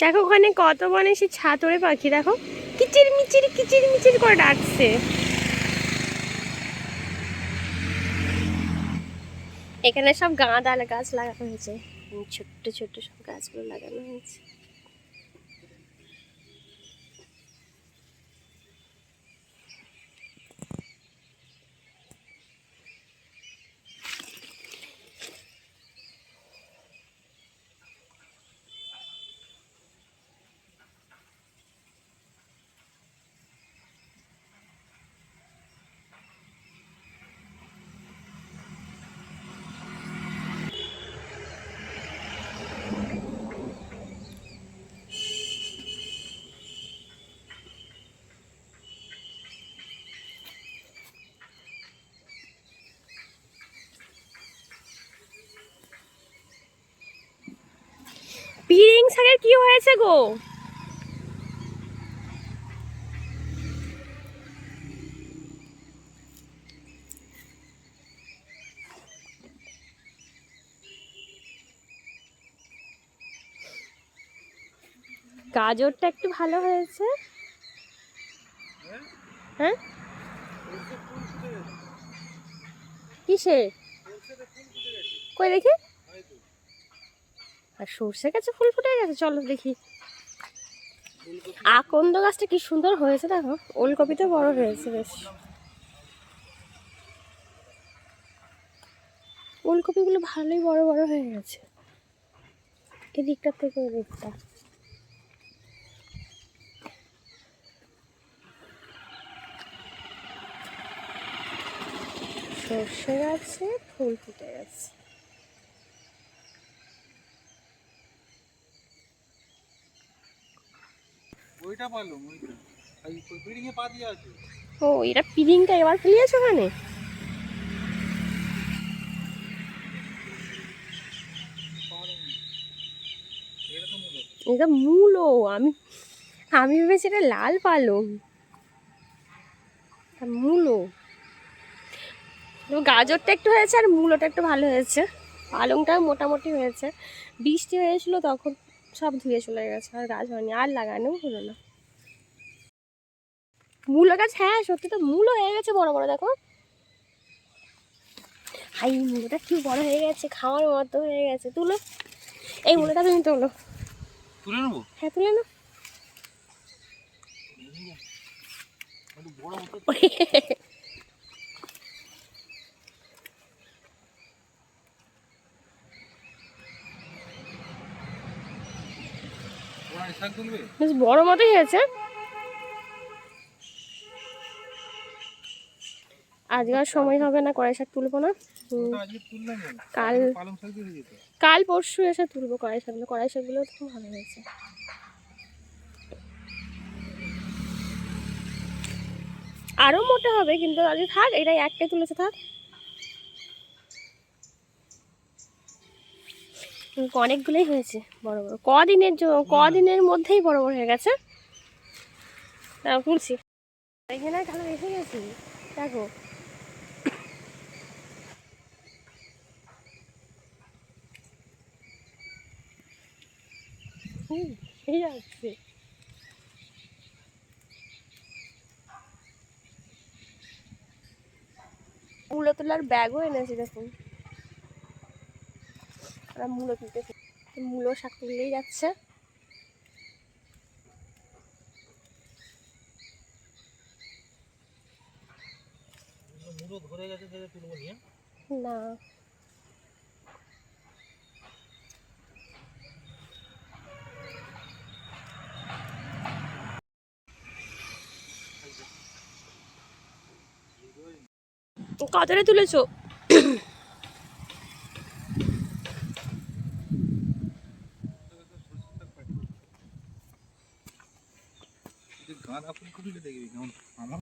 দেখো ওখানে কত বনে সে ছাতরে পাখি, দেখো। কিচির মিচির কিচির মিচির করে ডাকছে। এখানে সব গাঁদাল গাছ লাগানো হয়েছে। ছোট্ট ছোট্ট সব গাছগুলো লাগানো হয়েছে। পিরিং শাকের কি হয়েছে গো? গাজরটা একটু ভালো হয়েছে। হ্যাঁ? কিসে কই দেখি? আর সর্ষে গাছে ফুল ফুটে গেছে, চলো দেখি। আকন্দ গাছটা কি সুন্দর হয়েছে দেখো? ওলকপিটা বড় হয়েছে বেশ। ওলকপিগুলো ভালোই বড় বড় হয়ে গেছে। এদিকটা থেকে এদিকটা সর্ষে গাছে ফুল ফুটে গেছে। ওইটা পারলাম ওইটা। এই বিল্ডিং এ পা দিয়ে আছে? ও, এটা পিলিংটা এবার ফেলিয়েছো ওখানে? এটা মূলো। আমি আমি ভেবেছি এটা লাল পালং। মূলো। গাজরটা একটু হয়েছে আর মূলোটা একটু ভালো হয়েছে। পালংটা মোটামুটি হয়েছে। বৃষ্টি হয়েছিল তখন। সব ধুয়ে চলে গেছে আর গাছ হয়নি আর লাগানো হলো না। মূলো গাছ হ্যাঁ সত্যি তো মূলো হয়ে গেছে বড় বড় দেখো। হাই মূলোটা কি বড় হয়ে গেছে খাওয়ার মতো হয়ে গেছে তুলো। এই মূলোটা তুমি তোলো। তুলে নেব? হ্যাঁ তুলে না একটু বড় মতো ওরা শাক তুলবে বেশ বড় মতোই হয়েছে। আজকে আর সময় হবে না, কড়াই শাক তুলবো না? কাল- কাল পরশু এসে তুলবো কড়াই শাকগুলো। কড়াই শাকগুলো খুব ভালো হয়েছে। আরও মোটা হবে, কিন্তু আজকে থাক, এটাই একটাই তুলেছে, থাক। অনেকগুলোই হয়েছে বড় বড়। কদিনের জন্য কদিনের মধ্যেই বড় বড় হয়ে গেছে। তুলছি এখানে কালো এসে গেছি। দেখো। আসছে তোলার ব্যাগও এনেছি দেখুন। ওরা মূলো তুলতে মূলো শাক তুললেই যাচ্ছে। না। কতটা তুলেছো? গাঁদা ফুল ফুটলে দেখবি কেমন আমার